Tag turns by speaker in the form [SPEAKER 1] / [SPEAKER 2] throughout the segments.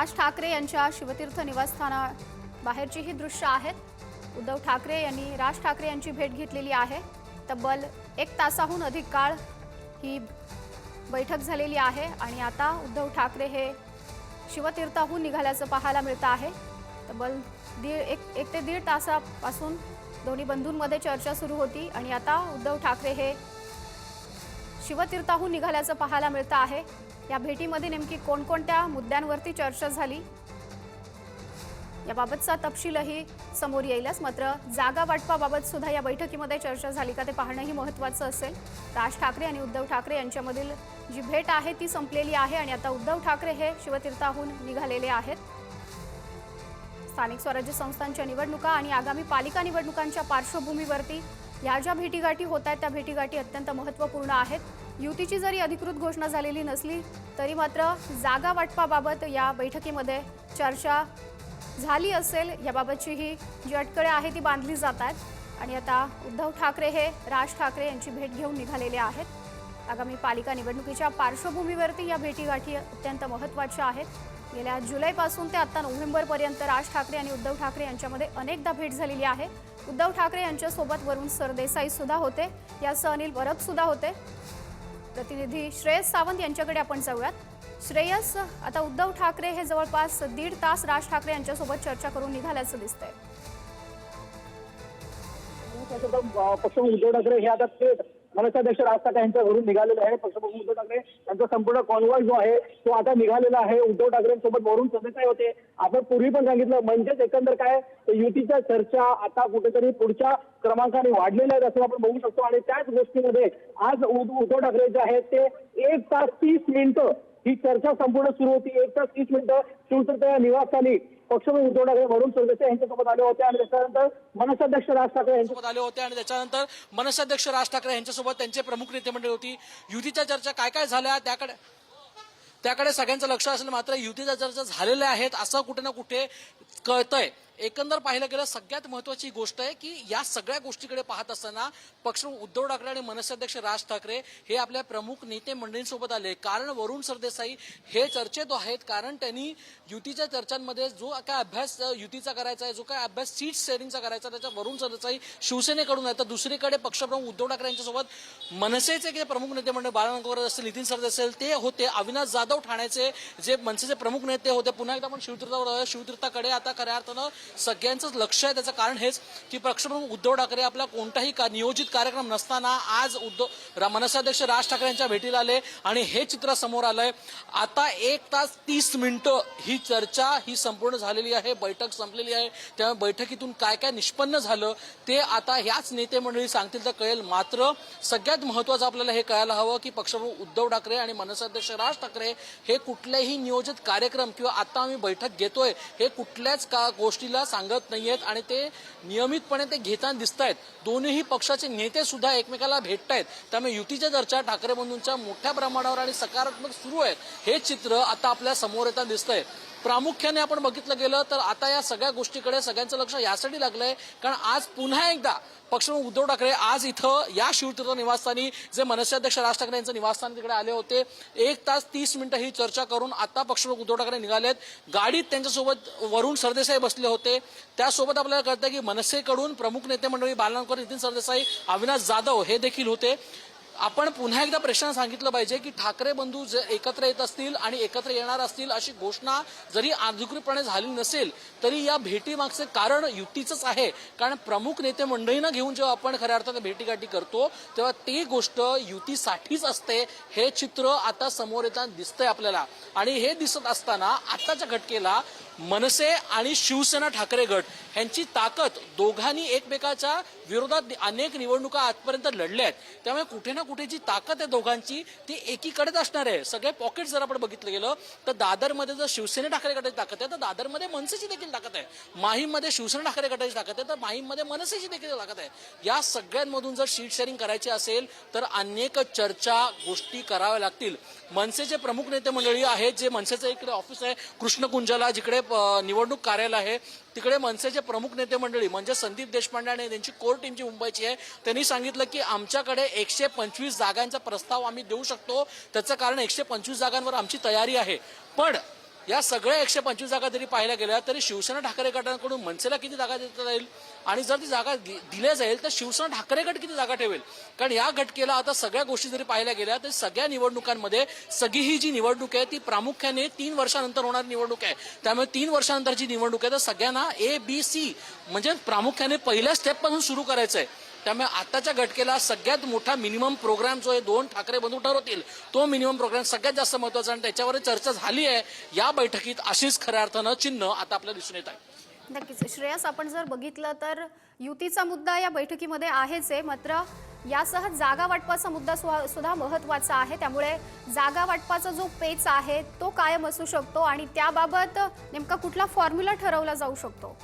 [SPEAKER 1] राज ठाकरे यांच्या शिवतीर्थ निवासस्थाना बाहेरची ही दृश्य आहेत. उद्धव ठाकरे यांनी राज ठाकरे यांची भेट घेतलेली आहे. तब्बल एक तासाहून अधिक काळ ही बैठक झालेली आहे आणि आता उद्धव ठाकरे हे शिवतीर्थाहून निघाल्याचं पाहायला मिळतं आहे. तब्बल दीड एक एक ते दीड तासापासून दोन्ही बंधूंमध्ये चर्चा सुरू होती आणि आता उद्धव ठाकरे हे शिवतीर्थाहून निघाल्याचं पाहायला मिळतं आहे. या भेटीमध्ये नेमकी कोणकोणत्या मुद्द्यांवरती चर्चा झाली? याबाबतचा तपशीलही समोर येईलच. मात्र जागा वाटपाबाबत सुद्धा या बैठकीमध्ये चर्चा झाली का ते पाहणंही महत्त्वाचं असेल. राज ठाकरे आणि उद्धव ठाकरे यांच्यामधील जी भेट आहे ती संपलेली आहे आणि आता उद्धव ठाकरे हे शिवतीर्थाहून निघालेले आहेत. स्थानिक स्वराज्य संस्थांच्या निवडणुका आणि आगामी पालिका निवडणुकांच्या पार्श्वभूमीवरती या ज्या भेटीगाठी होत आहेत त्या भेटीगाठी अत्यंत महत्त्वपूर्ण आहेत. युतीची जरी अधिकृत घोषणा झालेली नसली तरी मात्र जागा वाटपाबाबत या बैठकीमध्ये चर्चा झाली असेल. याबाबतची ही जी अटकळे आहे ती बांधली जात आहेत. आणि आता उद्धव ठाकरे हे राज ठाकरे यांची भेट घेऊन निघालेले आहेत. आगामी पालिका निवडणुकीच्या पार्श्वभूमीवरती या भेटीगाठी अत्यंत महत्त्वाच्या आहेत. गेल्या जुलैपासून ते आता नोव्हेंबरपर्यंत राज ठाकरे आणि उद्धव ठाकरे यांच्यामध्ये अनेकदा भेट झालेली आहे. उद्धव ठाकरे यांच्यासोबत वरुण सरदेसाई सुद्धा होते यासह अनिल वरद सुद्धा होते. प्रतिनिधी श्रेयस सावंत यांच्याकडे आपण जाऊयात. श्रेयस आता उद्धव ठाकरे हे जवळपास दीड तास राज ठाकरे यांच्यासोबत चर्चा करून निघाल्याचं दिसतंय.
[SPEAKER 2] पक्ष उद्धव ठाकरे हे आता थेट मनसाध्यक्ष राज ठाकरे यांच्या घरून निघालेले आहे पक्षप्रमुख उद्धव ठाकरे यांचा संपूर्ण कॉन्व्हॉय जो आहे तो आता निघालेला आहे. उद्धव ठाकरेंसोबत वरून सदस्य होते. आपण पूर्वी पण सांगितलं म्हणजेच एकंदर काय युतीच्या चर्चा आता कुठेतरी पुढच्या क्रमांकाने वाढलेल्या आहेत असं आपण बघू शकतो. आणि त्याच गोष्टीमध्ये आज उद्धव ठाकरे जे आहेत ते एक तास तीस मिनिटं ही चर्चा संपूर्ण सुरू होती. एक तास तीस मिनिटं शिवसेना निवासस्थानी पक्षप्रमुख उद्धव ठाकरे वरुण सरदेसाई यांच्यासोबत आले होते आणि त्याच्यानंतर मनसाध्यक्ष राज ठाकरे
[SPEAKER 3] यांच्यासोबत आले होते आणि त्याच्यानंतर मनसाध्यक्ष राज ठाकरे यांच्यासोबत त्यांचे प्रमुख नेते मंडळी होती. युतीच्या चर्चा काय काय झाल्या? त्याकडे त्याकडे सगळ्यांचं लक्ष असेल मात्र युतीच्या चर्चा झालेल्या आहेत. असं कुठे ना कुठे कळतंय. एकंदर पाहिलं गेलं सगळ्यात महत्वाची गोष्ट आहे की या सगळ्या गोष्टीकडे पाहत असताना पक्ष उद्धव ठाकरे आणि मनसाध्यक्ष राज ठाकरे हे आपल्या प्रमुख नेते मंडळींसोबत आले. कारण वरुण सरदेसाई हे चर्चेत आहेत कारण त्यांनी युतीच्या चर्चांमध्ये जो काय अभ्यास युतीचा करायचा आहे जो काय अभ्यास सीट शेअरिंगचा करायचा आहे, त्याच्या वरुण सरदेसाई शिवसेनेकडून आहे तर दुसरीकडे पक्षप्रमुख उद्धव ठाकरे यांच्यासोबत मनसेचे जे प्रमुख नेते मंडळ बाळानगर असतील नितीन सरदे असेल ते होते. अविनाश जाधव ठाण्याचे जे मनसेचे प्रमुख नेते होते. पुन्हा एकदा आपण शिवतीर्थावर शिवतीर्थाकडे आता खऱ्या अर्थानं सगळ्यांचंच लक्ष आहे. त्याचं कारण हेच की पक्षप्रमुख उद्धव ठाकरे आपला कोणताही का- नियोजित कार्यक्रम नसताना आज उद्धव मनसाध्यक्ष राज ठाकरे यांच्या भेटीला आले आणि हे चित्र समोर आलंय. आता एक तास तीस मिनिटं ही चर्चा ही संपूर्ण झालेली आहे. बैठक संपलेली आहे. त्यामुळे बैठकीतून काय काय निष्पन्न झालं ते आता ह्याच नेते मंडळी सांगतील तर कळेल. मात्र सगळ्यात महत्वाचं आपल्याला हे कळायला हवं की पक्षप्रमुख उद्धव ठाकरे आणि मनसाध्यक्ष राज ठाकरे हे कुठल्याही नियोजित कार्यक्रम किंवा आता आम्ही बैठक घेतोय हे कुठल्याच का गोष्टीला सांगत नाहीयेत आणि ते नियमितपणे ते घेताना दिसत आहेत दोन्ही पक्षाचे नेते सुद्धा एकमेकाला भेटतायत. त्यामुळे युतीच्या चर्चा ठाकरे बंधूंच्या मोठ्या प्रमाणावर आणि सकारात्मक सुरू आहेत. हे चित्र आता आपल्यासमोर येताना दिसतंय. प्रामुख्याने आपण बघितलं गेलं तर आता या सगळ्या गोष्टीकडे सगळ्यांचं लक्ष यासाठी लागलंय. कारण आज पुन्हा एकदा पक्षप्रमुख उद्धव ठाकरे आज इथं या शिवतीर्थ निवासस्थानी जे मनस्याध्यक्ष राज ठाकरे यांचं निवासस्थान तिकडे आले होते. एक तास तीस मिनिटं ही चर्चा करून आता पक्षप्रमुख उद्धव ठाकरे निघालेत. गाडीत त्यांच्यासोबत वरुण सरदेसाई बसले होते. त्यासोबत आपल्याला कळतं की मनसेकडून प्रमुख नेते मंडळी बालनकर नितीन सरदेसाई अविनाश जाधव हे देखील होते. आपण पुन्हा एकदा प्रश्न सांगितलं पाहिजे की ठाकरे बंधू जे एकत्र येत असतील आणि एकत्र येणार असतील अशी घोषणा जरी अधिकृतपणे झाली नसेल तरी या भेटीमागचे कारण युतीचंच आहे. कारण प्रमुख नेते मंडळींना घेऊन जेव्हा आपण खऱ्या अर्थानं भेटीगाठी करतो तेव्हा ती गोष्ट युतीसाठीच असते हे चित्र आता समोर येताना दिसतंय आपल्याला. आणि हे दिसत असताना आताच्या घटकेला मनसे आणि शिवसेना ठाकरे गट यांची ताकद दोघांनी एकमेकाच्या विरोधात अनेक निवडणुका आजपर्यंत लढल्या आहेत. त्यामुळे कुठे ना कुठे जी ताकद आहे दोघांची ती एकीकडेच असणार आहे. सगळे पॉकेट जर आपण बघितलं गेलं तर दादरमध्ये जर शिवसेना ठाकरे गटाची ताकद आहे तर दादरमध्ये मनसेची देखील ताकद आहे. माहीममध्ये शिवसेना ठाकरे गटाची ताकद आहे तर माहीममध्ये मनसेची देखील ताकद आहे. या सगळ्यांमधून जर शीट शेअरिंग करायची असेल तर अनेक चर्चा गोष्टी कराव्या लागतील. मनसेचे प्रमुख नेते मंडळी आहेत जे मनसेचं इकडे ऑफिस आहे कृष्णकुंजाला जिकडे निवडणूक कार्यालय आहे. तिकडे मनसेचे प्रमुख नेते मंडळी म्हणजे संदीप देशपांडे आणि त्यांची कोर टीम जी मुंबईची आहे त्यांनी सांगितलं की आमच्याकडे एकशे पंचवीस जागांचा प्रस्ताव आम्ही देऊ शकतो. त्याचं कारण एकशे पंचवीस जागांवर आमची तयारी आहे. पण या सगळ्या एकशे पंचवीस जागा जरी पाहायला गेल्या तरी शिवसेना ठाकरे गटाकडून मनसेला किती जागा देता येईल आणि जर ती जागा दि- दिल्या जाईल तर शिवसेना ठाकरे गट किती जागा ठेवेल? कारण या घटकेला आता सगळ्या गोष्टी जरी पाहिल्या गेल्या तर सगळ्या निवडणुकांमध्ये सगळी ही जी निवडणूक आहे ती प्रामुख्याने तीन वर्षानंतर होणारी निवडणूक आहे. त्यामुळे तीन वर्षानंतरची निवडणूक आहे तर सगळ्यांना ए बी सी म्हणजे प्रामुख्याने पहिल्या स्टेपपासून सुरू करायचं आहे त्यामुळे आताच्या घटकेला सगळ्यात मोठा मिनिमम प्रोग्राम जो आहे दोन ठाकरे बंधू ठरवतील तो मिनिमम प्रोग्राम सगळ्यात जास्त महत्त्वाचा आणि त्याच्यावर चर्चा झाली आहे. या बैठकीत अशीच खऱ्या अर्थानं चिन्ह आता आपल्याला दिसून येत आहे.
[SPEAKER 1] नक्कीच. श्रेयस आपण जर बघितलं तर युतीचा मुद्दा या बैठकीमध्ये आहेच आहे मात्र यासह जागा वाटपाचा मुद्दा सुद्धा महत्त्वाचा आहे. त्यामुळे जागा वाटपाचा जो पेच आहे तो कायम असू शकतो आणि त्याबाबत नेमका कुठला फॉर्म्युला ठरवला जाऊ शकतो?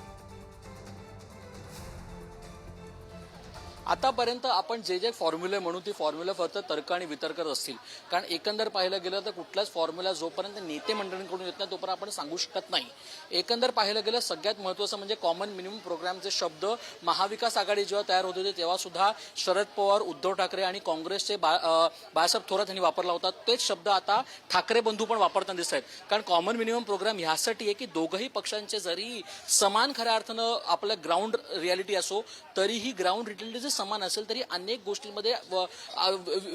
[SPEAKER 3] आतापर्यंत आपण जे जे फॉर्म्युले म्हणू ती फॉर्म्युला फक्त तर्क आणि वितर्कच असतील. कारण एकंदर पाहायला गेलं तर कुठलाच फॉर्म्युला जोपर्यंत नेते मंडळींकडून येत नाही तोपर्यंत आपण सांगू शकत नाही. एकंदर पाहिलं गेलं सगळ्यात महत्वाचं म्हणजे कॉमन मिनिमम प्रोग्रामचे शब्द महाविकास आघाडी जेव्हा तयार होत होते तेव्हा सुद्धा शरद पवार उद्धव ठाकरे आणि काँग्रेसचे बा बाळासाहेब थोरात यांनी वापरला होता. तेच शब्द आता ठाकरे बंधू पण वापरताना दिसत आहेत. कारण कॉमन मिनिमम प्रोग्राम ह्यासाठी आहे की दोघंही पक्षांचे जरी समान खऱ्या अर्थानं आपलं ग्राउंड रियालिटी असो तरीही ग्राउंड रियालिटी समान असेल तरी अनेक गोष्टींमध्ये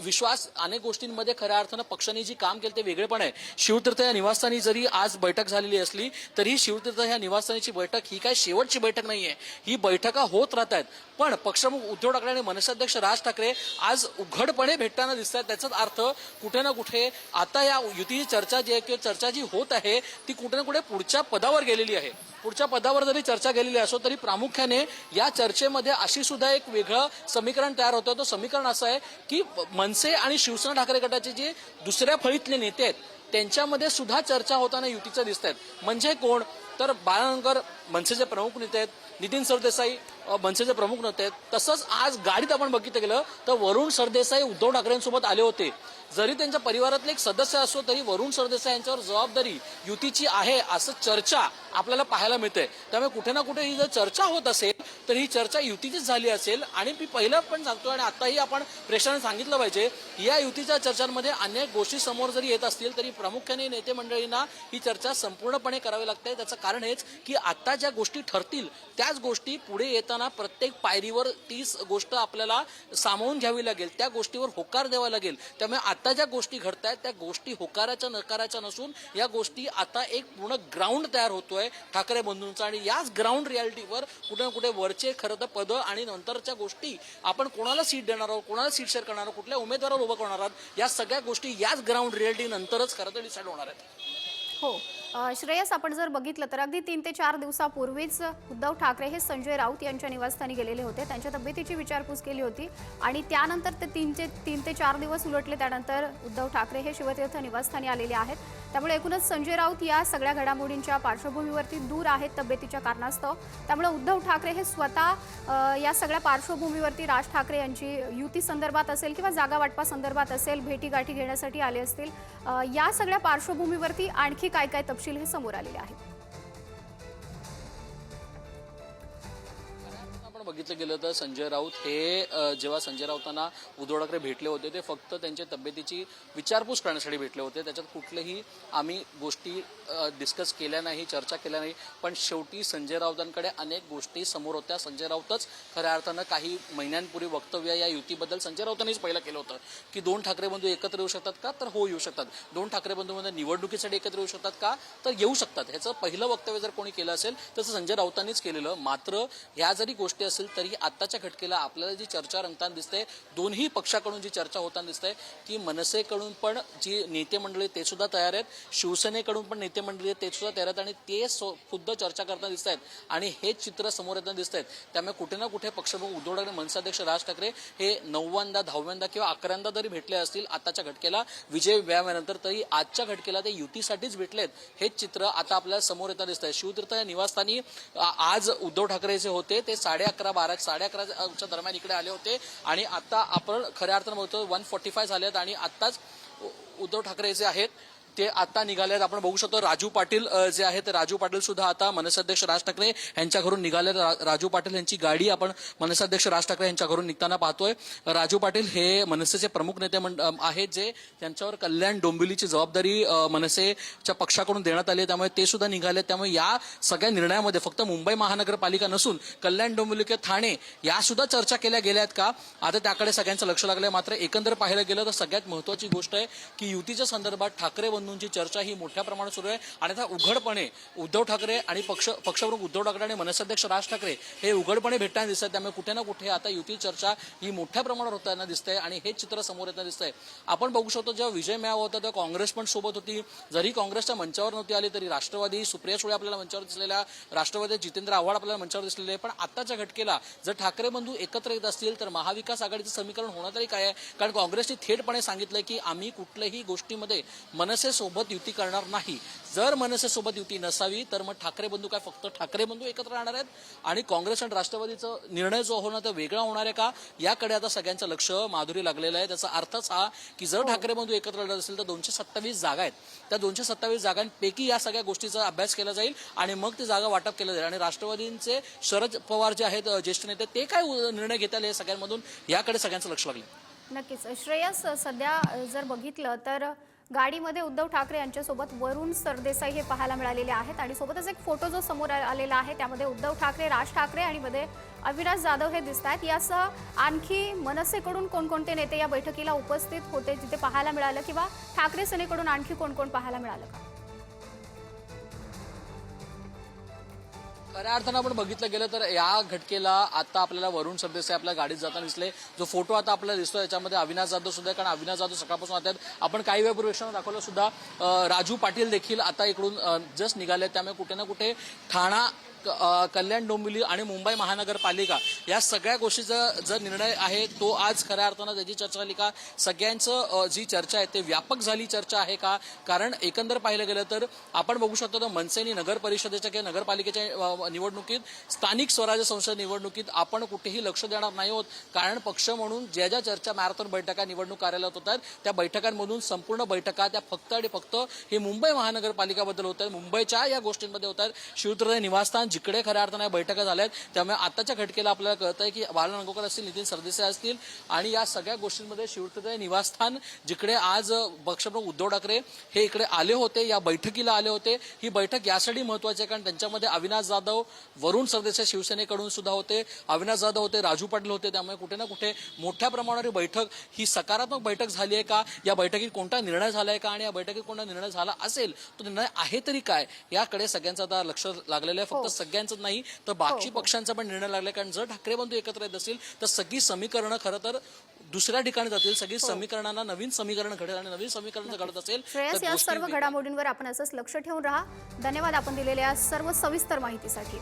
[SPEAKER 3] विश्वास अनेक गोष्टींमध्ये खऱ्या अर्थानं पक्षांनी जी काम केलं ते वेगळेपण आहे. शिवतीर्थ या निवासस्थानी जरी आज बैठक झालेली असली तरी शिवतीर्थ ह्या निवासस्थानीची बैठक ही काय शेवटची बैठक नाही आहे ही बैठका होत राहत आहेत. पण पक्षप्रमुख उद्धव ठाकरे आणि मनसाध्यक्ष राज ठाकरे आज उघडपणे भेटताना दिसत आहेत. त्याचाच अर्थ कुठे ना कुठे आता या युतीची चर्चा जी आहे किंवा चर्चा जी होत आहे ती कुठे ना कुठे पुढच्या पदावर गेलेली आहे. पुढच्या पदावर जरी चर्चा गेलेली असो तरी प्रामुख्याने या चर्चेमध्ये अशी सुद्धा एक वेगळं समीकरण तयार होतं. तो समीकरण असं आहे की मनसे आणि शिवसेना ठाकरे गटाचे जे दुसऱ्या फळीतले नेते आहेत त्यांच्यामध्ये सुद्धा चर्चा होताना युतीचं दिसत आहेत म्हणजे कोण? तर बाळानंकर मनसेचे प्रमुख नेते आहेत. नितीन सरदेसाई मनसेचे प्रमुख नेते आहेत. तसंच आज गाडीत आपण बघितलं गेलं तर वरुण सरदेसाई उद्धव ठाकरेंसोबत आले होते. जरी त्यांच्या परिवारातले एक सदस्य असो तरी वरुण सरदेसाई यांच्यावर जबाबदारी युतीची आहे असं चर्चा आपल्याला पाहायला मिळते त्यामुळे कुठे ना कुठे ही जर चर्चा होत असेल तर ही चर्चा युतीचीच झाली असेल. आणि मी पहिलं पण सांगतो आणि आताही आपण प्रेक्षकांना सांगितलं पाहिजे या युतीच्या चर्चांमध्ये अनेक गोष्टी समोर जरी येत असतील तरी प्रामुख्याने नेते मंडळींना ही चर्चा संपूर्णपणे करावी लागते. त्याचं कारण हेच की आता ज्या गोष्टी ठरतील त्याच गोष्टी पुढे येताना प्रत्येक पायरीवर तीच गोष्ट आपल्याला सामावून घ्यावी लागेल त्या गोष्टीवर होकार द्यावा लागेल. त्यामुळे आता ज्या गोष्टी घडत आहेत त्या गोष्टी होकाराच्या नकाराच्या नसून या गोष्टी आता एक पूर्ण ग्राउंड तयार होतोय ठाकरे बंधूंचा. आणि याच ग्राउंड रियालिटीवर कुठे ना कुठे वरचे खरं तर पद आणि नंतरच्या गोष्टी आपण कोणाला सीट देणार आहोत कोणाला सीट शेअर करणार आहोत कुठल्या उमेदवारावर उभं करणार आहोत या सगळ्या गोष्टी याच ग्राउंड रियालिटी नंतरच खरं तर डिसाईड होणार आहेत.
[SPEAKER 1] हो. श्रेयस आपण जर बघितलं तर अगदी तीन ते चार दिवसापूर्वीच उद्धव ठाकरे हे संजय राऊत यांच्या निवासस्थानी गेलेले होते. त्यांच्या तब्येतीची विचारपूस केली होती आणि त्यानंतर ते तीनचे तीन ते चार दिवस उलटले. त्यानंतर उद्धव ठाकरे हे शिवतीर्थ निवासस्थानी आलेले आहेत. त्यामुळे एकूणच संजय राऊत या सगळ्या घडामोडींच्या पार्श्वभूमीवरती दूर आहेत तब्येतीच्या कारणास्तव. त्यामुळे उद्धव ठाकरे हे स्वतः या सगळ्या पार्श्वभूमीवरती राज ठाकरे यांची युती संदर्भात असेल किंवा जागा वाटपा संदर्भात असेल भेटीगाठी घेण्यासाठी आले असतील या सगळ्या पार्श्वभूमीवरती आणखी काय काय तपशील हे समोर आलेले आहेत?
[SPEAKER 3] बघितलं गेलं तर संजय राऊत हे जेव्हा संजय राऊतांना उद्धव ठाकरे भेटले होते ते फक्त त्यांच्या तब्येतीची विचारपूस करण्यासाठी भेटले होते. त्याच्यात कुठलेही आम्ही गोष्टी डिस्कस केल्या नाही चर्चा केल्या नाही. पण शेवटी संजय राऊतांकडे अनेक गोष्टी समोर होत्या. संजय राऊतच खऱ्या अर्थानं काही महिन्यांपूर्वी वक्तव्य या युतीबद्दल संजय राऊतांनीच पहिलं केलं होतं. की दोन ठाकरे बंधू एकत्र येऊ शकतात का? तर हो येऊ शकतात. दोन ठाकरे बंधूमध्ये निवडणुकीसाठी एकत्र येऊ शकतात का? तर येऊ शकतात. ह्याचं पहिलं वक्तव्य जर कोणी केलं असेल तसं संजय राऊतांनीच केलेलं. मात्र ह्या जरी गोष्टी असेल तरी आत्ताच्या घटकेला आपल्याला जी चर्चा रंगताना दिसते दोन्ही पक्षाकडून जी चर्चा होताना दिसते की मनसेकडून पण जी नेते मंडळी ते सुद्धा तयार आहेत. शिवसेनेकडून पण नेते मंडळी आहेत ते सुद्धा तयार आहेत आणि ते खुद्द चर्चा करताना दिसत आहेत. आणि हेच चित्र समोर येताना दिसत आहेत. त्यामुळे कुठे ना कुठे पक्षप्रमुख उद्धव ठाकरे मनसाध्यक्ष राज ठाकरे हे नवव्यांदा दहाव्यांदा किंवा अकरांदा जरी भेटले असतील आताच्या घटकेला विजय व्यायामानंतर तरी आजच्या घटकेला ते युतीसाठीच भेटलेत. हेच चित्र आता आपल्याला समोर येताना दिसत आहे. शिवतीर्थ या निवासस्थानी आज उद्धव ठाकरे जे होते ते साडे अकरा बारा साडे अकराच्या दरम्यान इकडे आले होते. आणि आता आपण खऱ्या अर्थानं बघतो वन फोर्टी फाय झालेत आणि आत्ताच उद्धव ठाकरे जे आहेत ते आता निघाले आहेत आपण बघू शकतो राजू पाटील जे आहेत ते राजू पाटील सुद्धा आता मनसाध्यक्ष राज ठाकरे यांच्या घरून निघाले राजू पाटील यांची गाडी आपण मनसाध्यक्ष राज ठाकरे यांच्या घरून निघताना पाहतोय. राजू पाटील हे मनसेचे प्रमुख नेते मंड- आहेत जे त्यांच्यावर कल्याण डोंबिवलीची जबाबदारी मनसेच्या पक्षाकडून देण्यात आली आहे. त्यामुळे ते सुद्धा निघाले त्यामुळे या सगळ्या निर्णयामध्ये फक्त मुंबई महानगरपालिका नसून कल्याण डोंबिवली किंवा ठाणे या सुद्धा चर्चा केल्या गेल्या आहेत का? आता त्याकडे सगळ्यांचं लक्ष लागलंय. मात्र एकंदर पाहायला गेलं तर सगळ्यात महत्वाची गोष्ट आहे की युतीच्या संदर्भात ठाकरे बंधूंची चर्चा ही मोठ्या प्रमाणात सुरू आहे. आणि आता उघडपणे उद्धव ठाकरे आणि पक्ष पक्षप्रमुख उद्धव ठाकरे आणि मनसाध्यक्ष राज ठाकरे हे उघडपणे भेटताना दिसत आहेत. त्यामुळे कुठे ना कुठे आता युती चर्चा ही मोठ्या प्रमाणावर होताना दिसतंय आणि हे चित्र समोर येताना दिसतंय. आपण बघू शकतो जेव्हा विजय मिळावा होता तेव्हा काँग्रेस पण सोबत होती. जरी काँग्रेसच्या मंचावर नव्हती आली तरी राष्ट्रवादी सुप्रिया सुळे आपल्याला मंचावर दिसलेल्या राष्ट्रवादी जितेंद्र आव्हाड आपल्याला मंचावर दिसलेले. आहे पण आताच्या घटकेला जर ठाकरे बंधू एकत्र येत असतील तर महाविकास आघाडीचं समीकरण होणार तरी काय आहे? कारण काँग्रेसने थेटपणे सांगितलं की आम्ही कुठल्याही गोष्टीमध्ये मनसे सोबत युती करणार नाही. जर मनसे सोबत युती नसावी तर मग ठाकरे बंधू काय फक्त ठाकरे बंधू एकत्र राहणार आहेत? आणि काँग्रेस आणि राष्ट्रवादीचा निर्णय जो होणार तो वेगळा होणार आहे का? याकडे आता सगळ्यांचं लक्ष माधुरी लागलेलं आहे. त्याचा अर्थच हा की जर ठाकरे बंधू एकत्र लढत असेल तर दोनशे सत्तावीस जागा आहेत. त्या दोनशे सत्तावीस जागांपैकी या सगळ्या गोष्टीचा अभ्यास केला जाईल आणि मग ती जागा वाटप केलं जाईल. आणि राष्ट्रवादींचे शरद पवार जे आहेत ज्येष्ठ नेते ते काय निर्णय घेता आले या सगळ्यांमधून? याकडे सगळ्यांचं लक्ष लागलं
[SPEAKER 1] नक्कीच. श्रेयस सध्या जर बघितलं तर गाडीमध्ये उद्धव ठाकरे यांच्यासोबत वरुण सरदेसाई हे पाहायला मिळालेले आहेत आणि सोबतच एक फोटो जो समोर आलेला आहे त्यामध्ये उद्धव ठाकरे राज ठाकरे आणि मध्ये अविनाश जाधव हे दिसत आहेत. यासह आणखी मनसेकडून कोणकोणते नेते या बैठकीला उपस्थित होते जिथे पाहायला मिळालं? किंवा ठाकरे सेनेकडून आणखी कोण कोण पाहायला मिळालं? का
[SPEAKER 3] खऱ्या अर्थानं आपण बघितलं गेलं तर या घटकेला आता आपल्याला वरुण सदस्य आपल्या गाडीत जाताना दिसले. जो फोटो आता आपल्याला दिसतो याच्यामध्ये अविनाश जाधव सुद्धा कारण अविनाश जाधव सकाळपासून आता आपण काही वेळ पूर्वी दाखवलं सुद्धा राजू पाटील देखील आता इकडून जस्ट निघाले त्यामुळे कुठे ना कुठे ठाणा कल्याण डोंबिवली आणि मुंबई महानगरपालिका या सगळ्या गोष्टीचा जर निर्णय आहे तो आज खऱ्या अर्थानं त्याची चर्चा झाली का? सगळ्यांचं जी चर्चा आहे ते व्यापक झाली चर्चा आहे का? कारण एकंदर पाहिलं गेलं तर आपण बघू शकतो तर मनसेनी नगर परिषदेच्या किंवा नगरपालिकेच्या निवडणुकीत स्थानिक स्वराज्य संस्था निवडणुकीत आपण कुठेही लक्ष देणार नाही होत. कारण पक्ष म्हणून ज्या ज्या चर्चा मॅरेथॉन बैठका निवडणूक कार्यालयात होत आहेत त्या बैठकांमधून संपूर्ण बैठका त्या फक्त आणि फक्त हे मुंबई महानगरपालिकाबद्दल होत आहेत. मुंबईच्या या गोष्टींमध्ये होत आहेत. शिवत्रय निवासस्थान जिकडे खऱ्या अर्थाने या बैठका झाल्या आहेत त्यामुळे आताच्या घटकेला आपल्याला कळत आहे की बाला नांगोकर असतील नितीन सरदेसाई असतील आणि या सगळ्या गोष्टींमध्ये शिवत्रय निवासस्थान जिकडे आज पक्षप्रमुख उद्धव ठाकरे हे इकडे आले होते या बैठकीला आले होते. ही बैठक यासाठी महत्वाची आहे कारण त्यांच्यामध्ये अविनाश जाधव वरुण सरदेसाई शिवसेनेकडून सुद्धा होते. अविनाश जाधव होते राजू पाटील होते त्यामुळे कुठे ना कुठे मोठ्या प्रमाणावर ही बैठक ही सकारात्मक बैठक झाली आहे का? या बैठकीत कोणता निर्णय झालाय का? आणि या बैठकीत कोणता निर्णय झाला असेल तो निर्णय आहे तरी काय? याकडे सगळ्यांचं आता लक्ष लागलेलं आहे.
[SPEAKER 1] हो.
[SPEAKER 3] फक्त सगळ्यांचंच नाही तर बाकी
[SPEAKER 1] हो, हो.
[SPEAKER 3] पक्षांचा पण निर्णय लागलाय. कारण जर ठाकरे बंधू एकत्र येत असतील तर सगळी समीकरणं खरं तर दुसऱ्या ठिकाणी जातील. सगळी समीकरणांना नवीन समीकरण घडेल आणि नवीन समीकरण घडत असेल
[SPEAKER 1] श्रेयस या सर्व घडामोडींवर आपण असंच लक्ष ठेवून राहा. धन्यवाद आपण दिलेल्या या सर्व सविस्तर माहितीसाठी.